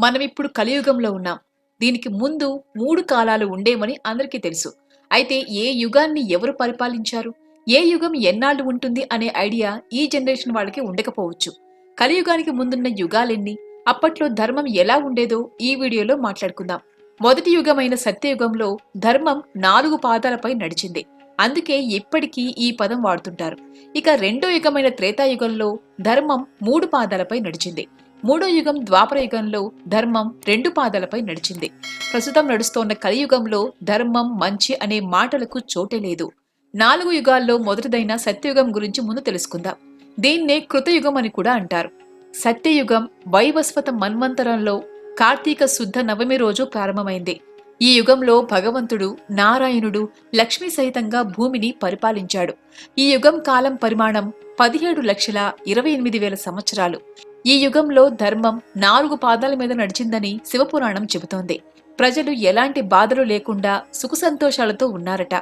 మనం ఇప్పుడు కలియుగంలో ఉన్నాం. దీనికి ముందు మూడు కాలాలు ఉండేవని అందరికీ తెలుసు. అయితే ఏ యుగాన్ని ఎవరు పరిపాలించారు? ఏ యుగం ఎన్నాళ్ళు ఉంటుంది అనే ఐడియా ఈ జనరేషన్ వాళ్ళకి ఉండకపోవచ్చు. కలియుగానికి ముందున్న యుగాలెన్ని? అప్పట్లో ధర్మం ఎలా ఉండేదో ఈ వీడియోలో మాట్లాడుకుందాం. మొదటి యుగమైన సత్యయుగంలో ధర్మం నాలుగు పాదాలపై నడిచింది. అందుకే ఇప్పటికీ ఈ పదం వాడుతుంటారు. ఇక రెండో యుగమైన త్రేతాయుగంలో ధర్మం మూడు పాదాలపై నడిచింది. మూడో యుగం ద్వాపర యుగంలో ధర్మం రెండు పాదాలపై నడిచింది. ప్రస్తుతం నడుస్తోన్న కలియుగంలో ధర్మం మంచి అనే మాటలకు చోటే లేదు. నాలుగు యుగాల్లో మొదటిదైన సత్యయుగం గురించి ముందు తెలుసుకుందాం. దీన్నే కృతయుగం అని కూడా అంటారు. సత్యయుగం వైవస్వత మన్వంతరంలో కార్తీక శుద్ధ నవమి రోజు ప్రారంభమైంది. ఈ యుగంలో భగవంతుడు నారాయణుడు లక్ష్మీ సహితంగా భూమిని పరిపాలించాడు. ఈ యుగం కాలం పరిమాణం పదిహేడు లక్షల ఇరవై ఎనిమిది వేల సంవత్సరాలు. ఈ యుగంలో ధర్మం నాలుగు పాదాల మీద నడిచిందని శివపురాణం చెబుతోంది. ప్రజలు ఎలాంటి బాధలు లేకుండా సుఖ సంతోషాలతో ఉన్నారట.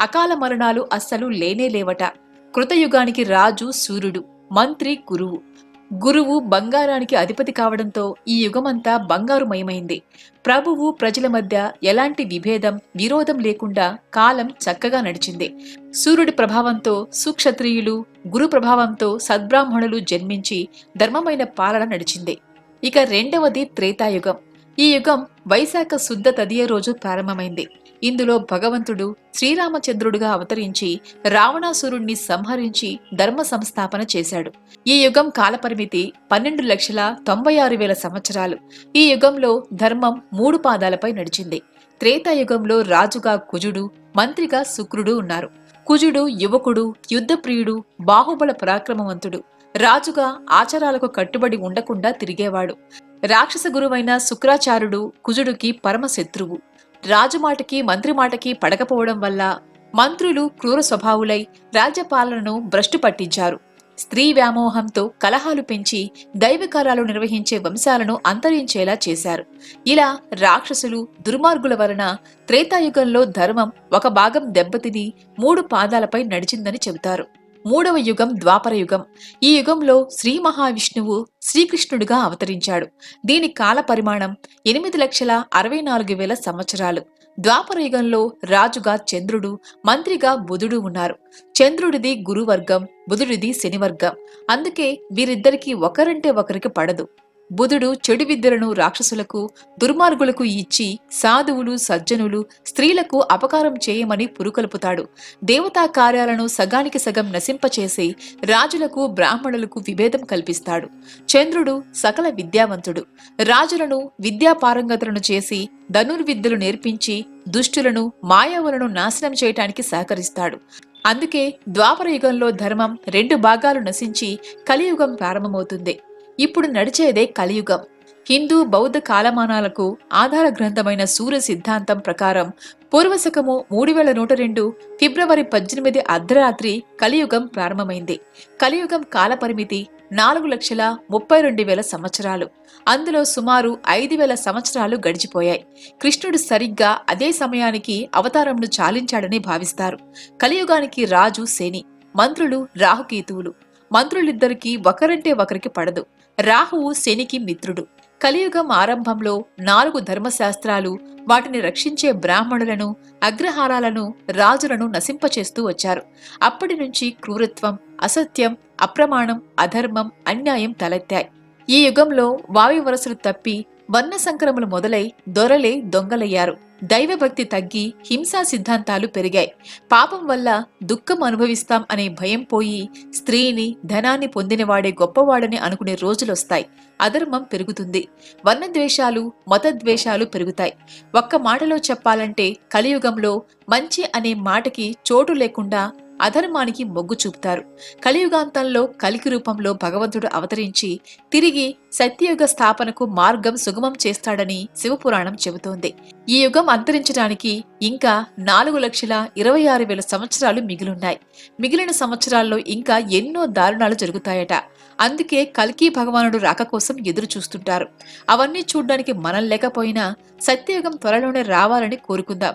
అకాల మరణాలు అస్సలు లేనే లేవట. కృతయుగానికి రాజు సూర్యుడు మంత్రి గురువు. గురువు బంగారానికి అధిపతి కావడంతో ఈ యుగమంతా బంగారుమయమైంది. ప్రభువు ప్రజల మధ్య ఎలాంటి విభేదం విరోధం లేకుండా కాలం చక్కగా నడిచింది. సూర్యుడి ప్రభావంతో సుక్షత్రియులు గురు ప్రభావంతో సద్బ్రాహ్మణులు జన్మించి ధర్మమైన పాలన నడిచింది. ఇక రెండవది త్రేతాయుగం. ఈ యుగం వైశాఖ శుద్ధ తదియ రోజు ప్రారంభమైంది. ఇందులో భగవంతుడు శ్రీరామచంద్రుడుగా అవతరించి రావణాసురుణ్ణి సంహరించి ధర్మ సంస్థాపన చేశాడు. ఈ యుగం కాలపరిమితి పన్నెండు లక్షల తొంభై ఆరు వేల సంవత్సరాలు. ఈ యుగంలో ధర్మం మూడు పాదాలపై నడిచింది. త్రేతాయుగంలో రాజుగా కుజుడు మంత్రిగా శుక్రుడు ఉన్నారు. కుజుడు యువకుడు యుద్ధప్రియుడు బాహుబల పరాక్రమవంతుడు. రాజుగా ఆచారాలకు కట్టుబడి ఉండకుండా తిరిగేవాడు. రాక్షస గురువైన శుక్రాచార్యుడు కుజుడికి పరమశత్రువు రాజు మాటకి మంత్రి మాటకి పడకపోవడం వల్ల మంత్రులు క్రూర స్వభావులై రాజ్యపాలనను భ్రష్టు పట్టించారు. స్త్రీ వ్యామోహంతో కలహాలు పెంచి దైవకారాలు నిర్వహించే వంశాలను అంతరించేలా చేశారు. ఇలా రాక్షసులు దుర్మార్గుల వలన త్రేతాయుగంలో ధర్మం ఒక భాగం దెబ్బతిని మూడు పాదాలపై నడిచిందని చెబుతారు. మూడవ యుగం ద్వాపర యుగం. ఈ యుగంలో శ్రీ మహావిష్ణువు శ్రీకృష్ణుడిగా అవతరించాడు. దీని కాల పరిమాణం ఎనిమిది లక్షల అరవై నాలుగు వేల సంవత్సరాలు. ద్వాపర యుగంలో రాజుగా చంద్రుడు మంత్రిగా బుధుడు ఉన్నారు. చంద్రుడిది గురువర్గం బుధుడిది శనివర్గం. అందుకే వీరిద్దరికీ ఒకరంటే ఒకరికి పడదు. బుధుడు చెడు విద్యలను రాక్షసులకు దుర్మార్గులకు ఇచ్చి సాధువులు సజ్జనులు స్త్రీలకు అపకారం చేయమని పురుకొల్పుతాడు. దేవతా కార్యాలను సగానికి సగం నశింపచేసి రాజులకు బ్రాహ్మణులకు విభేదం కల్పిస్తాడు. చంద్రుడు సకల విద్యావంతుడు. రాజులను విద్యాపారంగతులను చేసి ధనుర్విద్యలు నేర్పించి దుష్టులను మాయావులను నాశనం చేయటానికి సహకరిస్తాడు. అందుకే ద్వాపర యుగంలో ధర్మం రెండు భాగాలు నశించి కలియుగం ప్రారంభమవుతుంది. ఇప్పుడు నడిచేదే కలియుగం. హిందూ బౌద్ధ కాలమానాలకు ఆధార గ్రంథమైన సూర్య సిద్ధాంతం ప్రకారం పూర్వశకము మూడు వేల నూట రెండు ఫిబ్రవరి పద్దెనిమిది అర్ధరాత్రి కలియుగం ప్రారంభమైంది. కలియుగం కాలపరిమితి నాలుగు లక్షల ముప్పై రెండు వేల సంవత్సరాలు. అందులో సుమారు ఐదు వేల సంవత్సరాలు గడిచిపోయాయి. కృష్ణుడు సరిగ్గా అదే సమయానికి అవతారంను చాలించాడని భావిస్తారు. కలియుగానికి రాజు శని మంత్రులు రాహుకేతువులు. మంత్రులిద్దరికీ ఒకరంటే ఒకరికి పడదు. రాహువు శనికి మిత్రుడు. కలియుగం ఆరంభంలో నాలుగు ధర్మశాస్త్రాలు వాటిని రక్షించే బ్రాహ్మణులను అగ్రహారాలను రాజులను నశింపచేస్తూ వచ్చారు. అప్పటి నుంచి క్రూరత్వం అసత్యం అప్రమాణం అధర్మం అన్యాయం తలెత్తాయి. ఈ యుగంలో వాయు వరసలు తప్పి వర్ణ సంక్రమలు మొదలై దొరలే దొంగలయ్యారు. దైవభక్తి తగ్గి హింసా సిద్ధాంతాలు పెరిగాయి. పాపం వల్ల దుఃఖం అనుభవిస్తాం అనే భయం పోయి స్త్రీని ధనాన్ని పొందినవాడే గొప్పవాడని అనుకునే రోజులొస్తాయి. అధర్మం పెరుగుతుంది. వర్ణద్వేషాలు మతద్వేషాలు పెరుగుతాయి. ఒక్క మాటలో చెప్పాలంటే కలియుగంలో మంచి అనే మాటకి చోటు లేకుండా అధర్మానికి మొగ్గు చూపుతారు. కలియుగాంతంలో కలికి రూపంలో భగవంతుడు అవతరించి తిరిగి సత్యయుగ స్థాపనకు మార్గం సుగమం చేస్తాడని శివపురాణం చెబుతోంది. ఈ యుగం అంతరించడానికి ఇంకా నాలుగు లక్షల ఇరవై ఆరు వేల సంవత్సరాలు మిగిలున్నాయి. మిగిలిన సంవత్సరాల్లో ఇంకా ఎన్నో దారుణాలు జరుగుతాయట. అందుకే కల్కి భగవానుడు రాక కోసం ఎదురు చూస్తుంటారు. అవన్నీ చూడ్డానికి మనం లేకపోయినా సత్యయుగం త్వరలోనే రావాలని కోరుకుందాం.